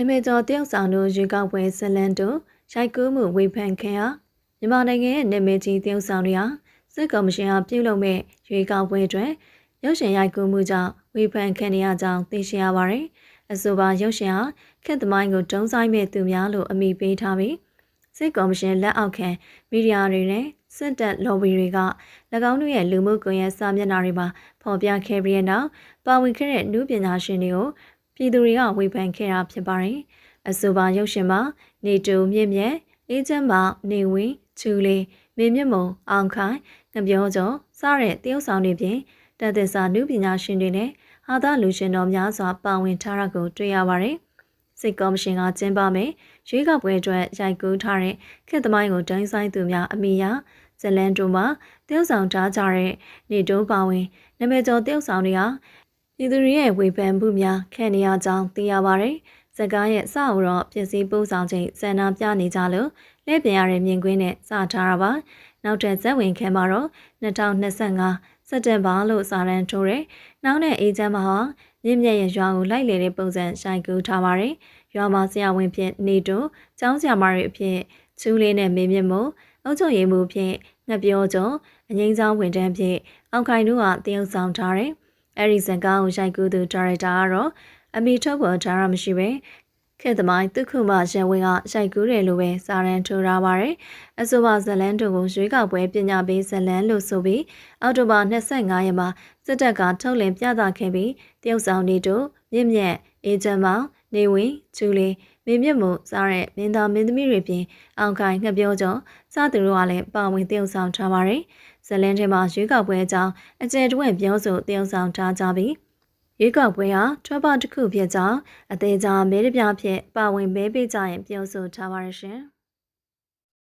နမေကျော်တယောက်ဆောင်တို့ရွေးကောက်ပွဲဇလန်တို့ရိုက်ကူးမှုဝေဖန်ခဲ့ဟာမြန်မာနိုင်ငံရဲ့နာမည်ကြီးတယောက်ဆောင်တွေဟာစစ်ကော်မရှင်အားပြုလုပ်မဲ့ရွေးကောက်ပွဲအတွက်ရုပ်ရှင်ရိုက်ကူးမှုကြောင့်ဝေဖန်ခံရကြောင်းသိရှိရပါတယ်။အဆိုပါရုပ်ရှင်ဟာခက်သမိုင်းကိုတုံးဆိုင်မဲ့သူများလို့အမိပေးထားပြီးစစ်ကော်မရှင်လက်အောက်ခံမီဒီယာတွေနဲ့စစ်တပ် lobby တွေက၎င်းတို့ရဲ့လူမှုကွန်ရက်စာမျက်နှာတွေမှာဖော်ပြခဲ့ပြီးတဲ့နောက်ပါဝင်ခဲ့တဲ့နုပညာရှင်တွေကို ပြည်သူတွေကဝေဖန်ခဲ့တာဖြစ်ပါတယ်။အဆိုပါရုပ်ရှင်မှာနေတူမြင့်မြတ်အေးချမ်းမောင်နေဝင်းချူလေးမင်းမြတ်မုံအောင်ခိုင်ငပြောကျော်စတဲ့တရုတ်ဆောင်တွေဖြင့်တသက်စာနုပညာရှင်တွေနဲ့ဟာသလူရှင်တော်များစွာပါဝင်ထားတာကိုတွေ့ရပါတယ်။စစ်ကော်မရှင်ကကျင်းပမယ်ရွေးကောက်ပွဲအတွက်ရိုက်ကူးထားတဲ့ခေတ်သမိုင်းကိုတိုင်းဆိုင်သူများအမိယာဇလန်တိုမှာတရုတ်ဆောင်ထားကြတဲ့နေတိုးပါဝင်နာမည်ကျော်တရုတ်ဆောင်တွေဟာ ပြည်သူတွေရဲ့ဝေဖန်မှုများခံနေရကြောင်းသိရပါတယ်။ဇကားရဲ့အဆောက်အတော့ပြည်စည်းပို့ဆောင်ခြင်းစံနာပြနေကြလို့လက်ပြန်ရတဲ့မြင်ကွင်းနဲ့စထားတာပါ။နောက်ထပ်ဇက်ဝင်ခဲမှာတော့2025စက်တင်ဘာလို့စာရန်ထိုးတယ်။နောက်နဲ့အေဂျင့်မှာဟာမြင့်မြတ်ရဲ့ရွာကိုလိုက်လေတဲ့ပုံစံရှိုင်ကူးထားပါတယ်။ရွာမှာဆရာဝန်ဖြစ်နေတူကျောင်းဆရာမတွေအဖြစ်ချူးလေးနဲ့မေမြင့်မို့အုပ်ချုပ်ရေးမှုဖြင့်ငှက်ပြောကျော်အငိမ့်ဆောင်ဝန်ထမ်းဖြင့်အောင်ခိုင်တို့ကတရုတ်ဆောင်ထားတယ်။ အဲဒီဇန်ကားကိုရိုက်ကူးသူဒါရိုက်တာကတော့အမီထုတ်ပေါ်ထားရမရှိပဲခေတ်သမိုင်းတုခုမရန်ဝင်းကရိုက်ကူးတယ်လို့ပဲစာရန်ထိုးထားပါတယ်။အဆိုပါဇလန်တို့ကိုရွေးကောက်ပွဲပညာပေးဇလန်လို့ဆိုပြီးအောက်တိုဘာ25ရက်မှာစစ်တပ်ကထုတ်လင်းပြသခဲ့ပြီးတရုတ်ဆောင်တွေတို့မြင့်မြတ်အေဂျင့်မောင် နေဝင်ကျူလီမေမြင့်မှုစားတဲ့မင်းသားမင်းသမီးတွေပြင်အောင်ခိုင်ငှက်ပြောကျော်စသူတို့ကလည်းပါဝင်တရုတ်ဆောင်ထားပါတယ်။ဇလန်ထဲမှာရွေးကောက်ပွဲအကြောင်းအကျယ်တွင်ပြောဆိုတရုတ်ဆောင်ထားကြပြီးရွေးကောက်ပွဲဟာထွက်ပေါက်တစ်ခုဖြစ်ကြောင်းအသေးချာမဲတပြားဖြင့်ပါဝင်မဲပေးကြရင်ပြောဆိုထားပါရရှင်။